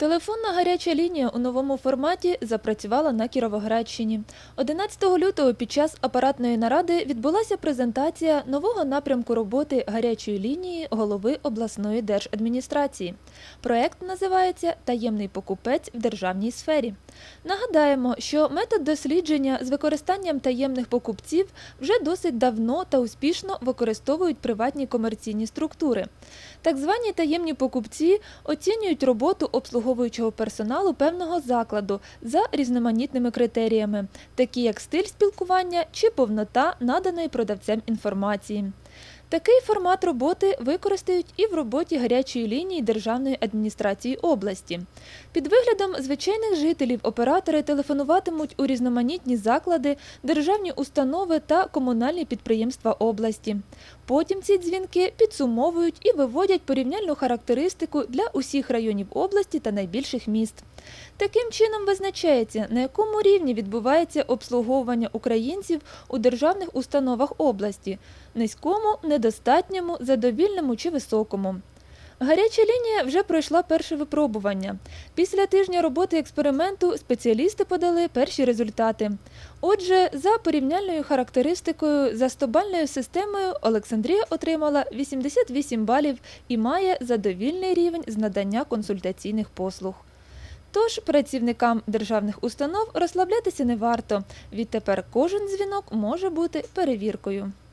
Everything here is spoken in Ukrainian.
Телефонна гаряча лінія у новому форматі запрацювала на Кіровоградщині. 11 лютого під час апаратної наради відбулася презентація нового напрямку роботи гарячої лінії голови обласної держадміністрації. Проект називається Таємний покупець в державній сфері. Нагадаємо, що метод дослідження з використанням таємних покупців вже досить давно та успішно використовують приватні комерційні структури. Так звані таємні покупці оцінюють роботу обслуговуючого персоналу певного закладу за різноманітними критеріями, такі як стиль спілкування чи повнота наданої продавцем інформації. Такий формат роботи використають і в роботі гарячої лінії Державної адміністрації області. Під виглядом звичайних жителів оператори телефонуватимуть у різноманітні заклади, державні установи та комунальні підприємства області. Потім ці дзвінки підсумовують і виводять порівняльну характеристику для усіх районів області та найбільших міст. Таким чином визначається, на якому рівні відбувається обслуговування українців у державних установах області низькому, недостатньому, задовільному чи високому. Гаряча лінія вже пройшла перше випробування. Після тижня роботи експерименту спеціалісти подали перші результати. Отже, за порівняльною характеристикою за стобальною системою Олександрія отримала 88 балів і має задовільний рівень з надання консультаційних послуг. Тож працівникам державних установ розслаблятися не варто. Відтепер кожен дзвінок може бути перевіркою.